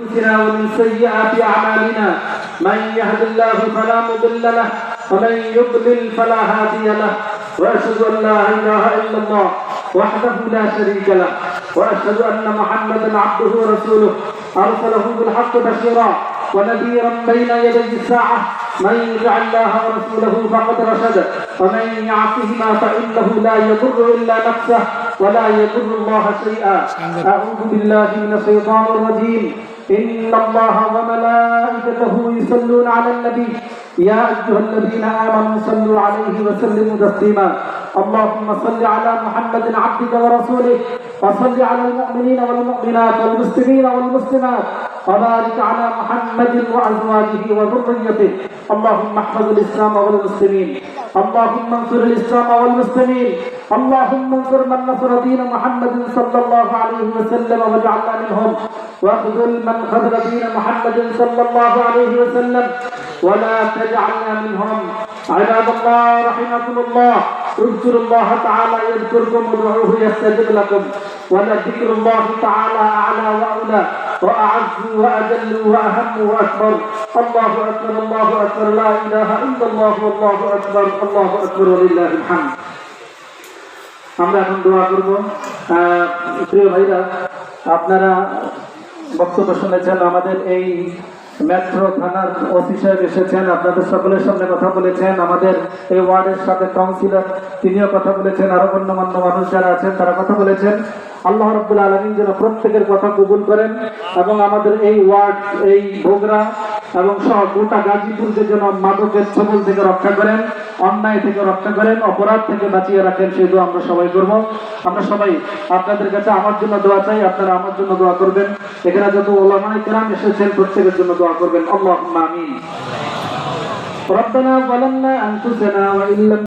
أنفسنا ومن سيئات أعمالنا. من يهد الله فلا مضل له ومن يضلل فلا هادي له. وأشهد أن لا إله إلا الله وحده لا شريك له. وأشهد أن محمدا عبده ورسوله. أرسله بالحق بشيرا ونذيرا بين يدي الساعة. من يطع الله ورسوله فقد رشد. ومن يعصهما فإنه لا يضر إلا نفسه ولا يضر الله شيئا. أعوذ بالله من الشيطان الرجيم. إن الله وملائكته يصلون على النبي. يا أيها الذين آمنوا صلوا عليه وسلموا تسليما. اللهم صل على محمد عبدك ورسوله وصل على المؤمنين والمؤمنات والمسلمين والمسلمات وبارك على محمد وأزواجه وذريته. اللهم احفظ الإسلام والمسلمين. اللهم انصر الإسلام والمسلمين. اللهم انصر من نصر دين محمد صلى الله عليه وسلم واجعلنا منهم. واخذل من خذل دين محمد صلى الله عليه وسلم ولا تجعلنا منهم عباد الله رحمكم الله اذكروا الله تعالى يذكركم وادعوه يستجب لكم ولذكر الله تعالى اعلى واولى واعز واجل واهم واكبر الله اكبر الله اكبر لا اله الا الله والله اكبر الله اكبر ولله الحمد আমরা এখন দোয়া করব আহ, প্রিয় ভাইরা আপনারা বক্তব্য শুনেছেন, আমাদের এই মেট্রো থানার ওসি সাহেব এসেছেন, আপনাদের সকলের সামনে কথা বলেছেন, আমাদের এই ওয়ার্ডের সাথে কাউন্সিলর তিনিও কথা বলেছেন, আরও গণ্যমান্য মানুষ যারা আছেন তারা কথা বলেছেন। আল্লাহ রবুল্লা আলমিন যেন প্রত্যেকের কথা কবুল করেন এবং আমাদের এই ওয়ার্ড, এই ভোগরা এবং সহ গোটা গাজীপুরকে যেন মাদকের ছবল থেকে রক্ষা করেন অন্যায় থেকে রক্ষা করেন অপরাধ থেকে বাঁচিয়ে রাখেন সেই দোয়া আমরা সবাই করব আমরা সবাই আপনাদের কাছে আমার জন্য দোয়া চাই আপনারা আমার জন্য দোয়া করবেন এখানে যত ওলামাই কেরাম এসেছেন প্রত্যেকের জন্য দোয়া করবেন আল্লাহ আমিন ربنا ظلمنا أنفسنا وإن لم